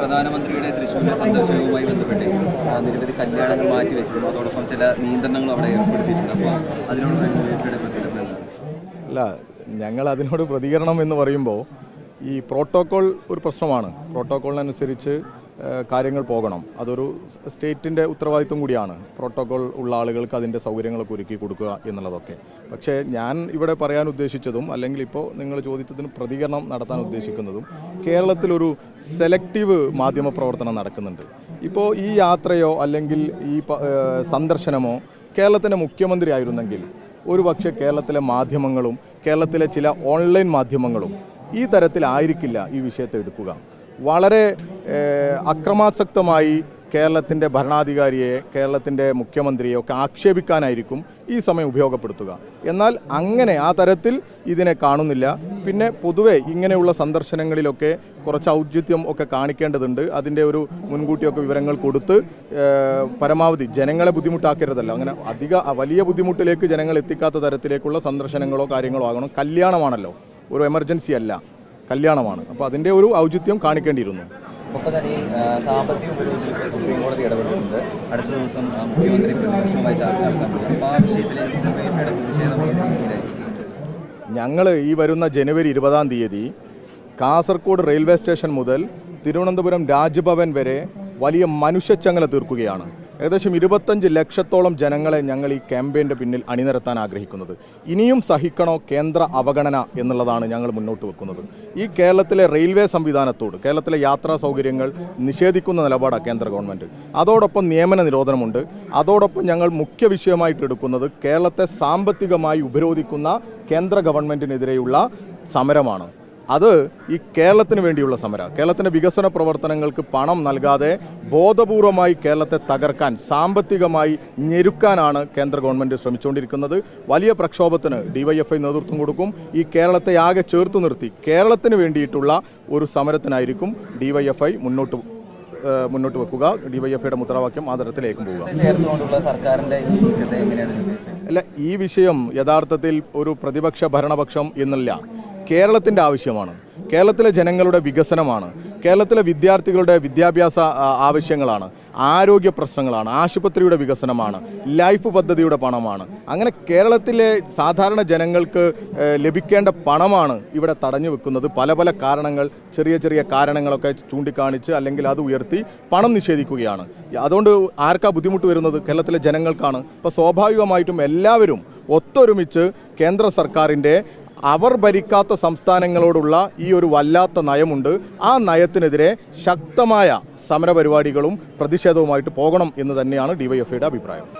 പ്രധാനമന്ത്രിയുടെ തൃശ്ശൂരിലെ സന്ദർശനവുമായി ബന്ധപ്പെട്ട് നിരവധി കല്യാണങ്ങൾ മാറ്റിവെച്ചിരുന്നു അതോടൊപ്പം ചില നിയന്ത്രണങ്ങളും അവിടെ ഏർപ്പെടുത്തിയിട്ടുണ്ട്. അപ്പോൾ അതിനോട് പ്രതികരണം അല്ല ഞങ്ങൾ അതിനോട് പ്രതികരണം എന്ന് പറയുമ്പോൾ ഈ പ്രോട്ടോകോൾ ഒരു പ്രശ്നമാണ്. പ്രോട്ടോകോളിനനുസരിച്ച് കാര്യങ്ങൾ പോകണം. അതൊരു സ്റ്റേറ്റിന്റെ ഉത്തരവാദിത്വം കൂടിയാണ്. പ്രോട്ടോകോൾ ഉള്ള ആളുകൾക്ക് അതിന്റെ സൗകര്യങ്ങളൊക്കെ ഒരുക്കി കൊടുക്കുക എന്നുള്ളതൊക്കെ. പക്ഷേ ഞാൻ ഇവിടെ പറയാൻ ഉദ്ദേശിച്ചതും അല്ലെങ്കിൽ ഇപ്പോൾ നിങ്ങൾ ചോദിച്ചതിന് പ്രതികരണം നടത്താൻ ഉദ്ദേശിക്കുന്നതും കേരളത്തിലൊരു സെലക്റ്റീവ് മാധ്യമ പ്രവർത്തനം നടക്കുന്നുണ്ട്. ഇപ്പോൾ ഈ യാത്രയോ അല്ലെങ്കിൽ ഈ സന്ദർശനമോ കേരളത്തിന്റെ മുഖ്യമന്ത്രി ആയിരുന്നെങ്കിൽ ഒരു പക്ഷേ കേരളത്തിലെ മാധ്യമങ്ങളും കേരളത്തിലെ ചില ഓൺലൈൻ മാധ്യമങ്ങളും ഈ തരത്തിലായിരിക്കില്ല ഈ വിഷയത്തെ എടുക്കുക. വളരെ അക്രമാസക്തമായി കേരളത്തിന്റെ ഭരണാധികാരിയെ കേരളത്തിന്റെ മുഖ്യമന്ത്രിയെ ഒക്കെ ആക്ഷേപിക്കാനായിരിക്കും ഈ സമയം ഉപയോഗപ്പെടുത്തുക. എന്നാൽ അങ്ങനെ ആ തരത്തിൽ ഇതിനെ കാണുന്നില്ല. പിന്നെ പൊതുവെ ഇങ്ങനെയുള്ള സന്ദർശനങ്ങളിലൊക്കെ കുറച്ച് ഔചിത്യം ഒക്കെ കാണിക്കേണ്ടതുണ്ട്. അതിന്റെ ഒരു മുൻകൂട്ടിയൊക്കെ വിവരങ്ങൾ കൊടുത്ത് പരമാവധി ജനങ്ങളെ ബുദ്ധിമുട്ടാക്കരുതല്ലോ. അങ്ങനെ അധിക വലിയ ബുദ്ധിമുട്ടിലേക്ക് ജനങ്ങൾ എത്തിക്കാത്ത തരത്തിലേക്കുള്ള സന്ദർശനങ്ങളോ കാര്യങ്ങളോ ആകണം. കല്യാണമാണല്ലോ. ഒരു എമർജൻസി അല്ല. കല്യാണമാണ്. അപ്പോൾ അതിന്റെ ഒരു ഔചിത്യം കാണിക്കേണ്ടിയിരുന്നു. ഒപ്പം തന്നെ ഈ ആ, സാമ്പത്തിക ഉപരോധത്തിൽ സുപ്രീം കോടതി ഇടപെട്ടിട്ടുണ്ട്. അടുത്ത ദിവസം മുഖ്യമന്ത്രി പ്രതിപക്ഷവുമായി ചർച്ച നടത്താൻ പോകും അപ്പോൾ ആ വിഷയത്തിൽ ഡിവൈഎഫ്ഐയുടെ പ്രതിഷേധം ഏത് രീതിയിലായിരിക്കും? ഞങ്ങൾ ഈ വരുന്ന ജനുവരി ഇരുപതാം തീയതി കാസർഗോഡ് റെയിൽവേ സ്റ്റേഷൻ മുതൽ തിരുവനന്തപുരം രാജ്ഭവൻ വരെ വലിയ മനുഷ്യച്ചങ്ങല തീർക്കുകയാണ്. ഏകദേശം ഇരുപത്തഞ്ച് ലക്ഷത്തോളം ജനങ്ങളെ ഞങ്ങൾ ഈ ക്യാമ്പയിന്റെ പിന്നിൽ അണിനിരത്താൻ ആഗ്രഹിക്കുന്നത്. ഇനിയും സഹിക്കണോ കേന്ദ്ര അവഗണന എന്നുള്ളതാണ് ഞങ്ങൾ മുന്നോട്ട് വെക്കുന്നത്. ഈ കേരളത്തിലെ റെയിൽവേ സംവിധാനത്തോട് കേരളത്തിലെ യാത്രാ സൗകര്യങ്ങൾ നിഷേധിക്കുന്ന നിലപാടാണ് കേന്ദ്ര ഗവൺമെന്റ്. അതോടൊപ്പം നിയമന നിരോധനമുണ്ട്. അതോടൊപ്പം ഞങ്ങൾ മുഖ്യ വിഷയമായിട്ട് എടുക്കുന്നത് കേരളത്തെ സാമ്പത്തികമായി ഉപരോധിക്കുന്ന കേന്ദ്ര ഗവൺമെന്റിനെതിരെയുള്ള സമരമാണ്. അത് ഈ കേരളത്തിന് വേണ്ടിയുള്ള സമരം. കേരളത്തിന്റെ വികസന പ്രവർത്തനങ്ങൾക്ക് പണം നൽകാതെ ബോധപൂർവമായി കേരളത്തെ തകർക്കാൻ സാമ്പത്തികമായി ഞെരുക്കാനാണ് കേന്ദ്ര ഗവൺമെന്റ് ശ്രമിച്ചുകൊണ്ടിരിക്കുന്നത്. വലിയ പ്രക്ഷോഭത്തിന് ഡിവൈഎഫ്ഐ നേതൃത്വം കൊടുക്കും. ഈ കേരളത്തെ ആകെ ചേർത്ത് നിർത്തി കേരളത്തിന് വേണ്ടിയിട്ടുള്ള ഒരു സമരത്തിനായിരിക്കും ഡിവൈഎഫ്ഐ മുന്നോട്ട് മുന്നോട്ട് വെക്കുക. ഡിവൈഎഫ്ഐയുടെ മുദ്രാവാക്യം ആ തരത്തിലേക്കും പോവുക. സർക്കാരിന്റെ ഈ നീക്കത്തെ എങ്ങനെയാണ് അല്ല ഈ വിഷയം യഥാർത്ഥത്തിൽ ഒരു പ്രതിപക്ഷ ഭരണപക്ഷം എന്നല്ല. കേരളത്തിന്റെ ആവശ്യമാണ്. കേരളത്തിലെ ജനങ്ങളുടെ വികസനമാണ്. കേരളത്തിലെ വിദ്യാർത്ഥികളുടെ വിദ്യാഭ്യാസ ആവശ്യങ്ങളാണ്. ആരോഗ്യ പ്രശ്നങ്ങളാണ്. ആശുപത്രിയുടെ വികസനമാണ്. ലൈഫ് പദ്ധതിയുടെ പണമാണ്. അങ്ങനെ കേരളത്തിലെ സാധാരണ ജനങ്ങൾക്ക് ലഭിക്കേണ്ട പണമാണ് ഇവിടെ തടഞ്ഞു വെക്കുന്നത്. പല പല കാരണങ്ങൾ ചെറിയ ചെറിയ കാരണങ്ങളൊക്കെ ചൂണ്ടിക്കാണിച്ച് അല്ലെങ്കിൽ അത് ഉയർത്തി പണം നിഷേധിക്കുകയാണ്. അതുകൊണ്ട് ആർക്കാ ബുദ്ധിമുട്ട് വരുന്നത്? കേരളത്തിലെ ജനങ്ങൾക്കാണ്. അപ്പോൾ സ്വാഭാവികമായിട്ടും എല്ലാവരും ഒത്തൊരുമിച്ച് കേന്ദ്ര സർക്കാരിന്റെ അവർ ഭരിക്കാത്ത സംസ്ഥാനങ്ങളോടുള്ള ഈ ഒരു വല്ലാത്ത നയമുണ്ട്. ആ നയത്തിനെതിരെ ശക്തമായ സമരപരിപാടികളും പ്രതിഷേധവുമായിട്ട് പോകണം എന്ന് തന്നെയാണ് ഡിവൈഎഫ്ഐയുടെ അഭിപ്രായം.